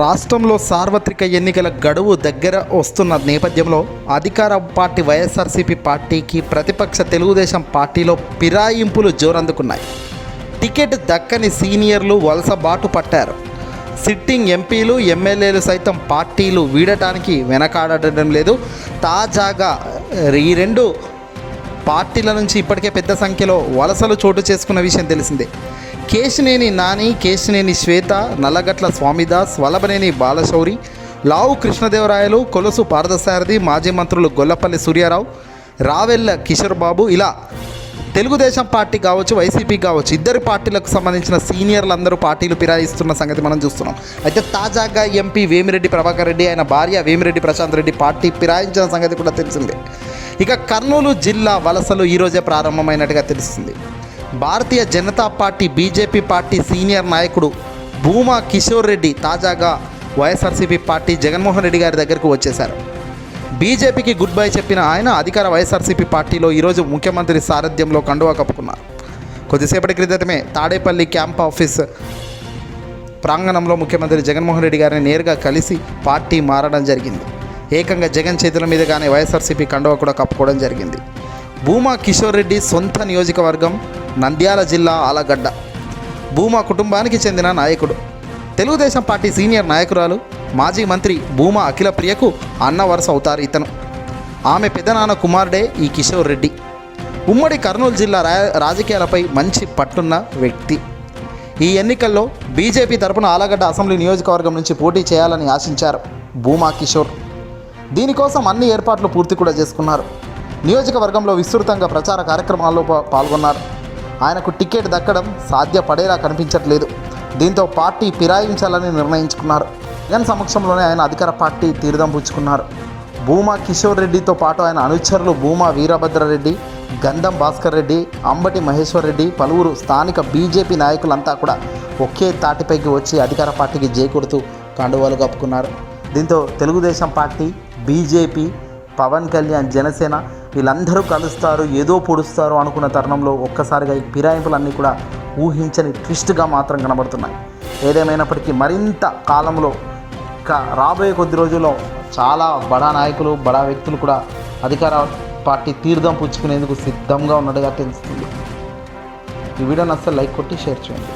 రాష్ట్రంలో సార్వత్రిక ఎన్నికల గడువు దగ్గర వస్తున్న నేపథ్యంలో అధికార పార్టీ వైఎస్ఆర్సీపీ పార్టీకి ప్రతిపక్ష తెలుగుదేశం పార్టీలో ఫిరాయింపులు జోరందుకున్నాయి. టికెట్ దక్కని సీనియర్లు వలసబాటు పట్టారు. సిట్టింగ్ ఎంపీలు ఎమ్మెల్యేలు సైతం పార్టీలు వీడటానికి వెనకాడటం లేదు. తాజాగా ఈ రెండు పార్టీల నుంచి ఇప్పటికే పెద్ద సంఖ్యలో వలసలు చోటు చేసుకున్న విషయం తెలిసిందే. కేశినేని నాని కేశినేని శ్వేత నల్లగట్ల స్వామిదాస్ వలబనేని బాలశౌరి లావు కృష్ణదేవరాయలు కొలసు పార్థసారథి మాజీ మంత్రులు గొల్లపల్లి సూర్యారావు రావెల్ల కిషోర్ బాబు ఇలా తెలుగుదేశం పార్టీ కావచ్చు వైసీపీ కావచ్చు ఇద్దరు పార్టీలకు సంబంధించిన సీనియర్లు అందరూ పార్టీలు ఫిరాయిస్తున్న సంగతి మనం చూస్తున్నాం. అయితే తాజాగా ఎంపీ వేమిరెడ్డి ప్రభాకర్ రెడ్డి ఆయన భార్య వేమిరెడ్డి ప్రశాంత్ రెడ్డి పార్టీ ఫిరాయించిన సంగతి కూడా తెలిసిందే. ఇక కర్నూలు జిల్లా వలసలు ఈరోజే ప్రారంభమైనట్టుగా తెలుస్తుంది. Bharatiya Janata party BJP party senior నాయకుడు భూమా కిషోర్ రెడ్డి తాజాగా వైఎస్ఆర్సీపీ పార్టీ జగన్మోహన్ రెడ్డి గారి దగ్గరకు వచ్చేశారు. బీజేపీకి గుడ్ బై చెప్పిన ఆయన అధికార వైఎస్ఆర్సీపీ పార్టీలో ఈరోజు ముఖ్యమంత్రి సారథ్యంలో కండువా కప్పుకున్నారు. కొద్దిసేపటి క్రితమే తాడేపల్లి క్యాంప్ ఆఫీస్ ప్రాంగణంలో ముఖ్యమంత్రి జగన్మోహన్ రెడ్డి గారిని నేరుగా కలిసి పార్టీ మారడం జరిగింది. ఏకంగా జగన్ చేతుల మీదుగానే వైఎస్ఆర్సీపీ కండువా కూడా కప్పుకోవడం జరిగింది. భూమా కిషోర్ రెడ్డి సొంత నియోజకవర్గం నంద్యాల జిల్లా ఆలగడ్డ. భూమా కుటుంబానికి చెందిన నాయకుడు. తెలుగుదేశం పార్టీ సీనియర్ నాయకురాలు మాజీ మంత్రి భూమా అఖిల ప్రియకు అన్న వరుస అవుతారు ఇతను. ఆమె పెదనాన్న కుమారుడే ఈ కిషోర్ రెడ్డి. ఉమ్మడి కర్నూలు జిల్లా రా రాజకీయాలపై మంచి పట్టున్న వ్యక్తి. ఈ ఎన్నికల్లో బీజేపీ తరపున ఆలగడ్డ అసెంబ్లీ నియోజకవర్గం నుంచి పోటీ చేయాలని ఆశించారు భూమా కిషోర్. దీనికోసం అన్ని ఏర్పాట్లు పూర్తి కూడా చేసుకున్నారు. నియోజకవర్గంలో విస్తృతంగా ప్రచార కార్యక్రమాల్లో పాల్గొన్నారు. ఆయనకు టికెట్ దక్కడం సాధ్యపడేలా కనిపించట్లేదు. దీంతో పార్టీ ఫిరాయించాలని నిర్ణయించుకున్నారు. జగన్ సమక్షంలోనే ఆయన అధికార పార్టీ తీర్థం పుచ్చుకున్నారు. భూమా కిషోర్ రెడ్డితో పాటు ఆయన అనుచరులు భూమా వీరభద్రారెడ్డి గంధం భాస్కర్ రెడ్డి అంబటి మహేశ్వర్ రెడ్డి పలువురు స్థానిక బీజేపీ నాయకులంతా కూడా ఒకే తాటిపైకి వచ్చి అధికార పార్టీకి జేకొడుతూ కండువాలు కప్పుకున్నారు. దీంతో తెలుగుదేశం పార్టీ బీజేపీ పవన్ కళ్యాణ్ జనసేన వీళ్ళందరూ కలుస్తారు ఏదో పొడుస్తారు అనుకున్న తరుణంలో ఒక్కసారిగా ఈ ఫిరాయింపులన్నీ కూడా ఊహించని ట్విస్ట్గా మాత్రం కనబడుతున్నాయి. ఏదేమైనప్పటికీ మరింత కాలంలో రాబోయే కొద్ది రోజుల్లో చాలా బడా నాయకులు బడా వ్యక్తులు కూడా అధికార పార్టీ తీర్థం పుచ్చుకునేందుకు సిద్ధంగా ఉన్నట్టుగా తెలుస్తుంది. ఈ వీడియోని అసలు లైక్ కొట్టి షేర్ చేయండి.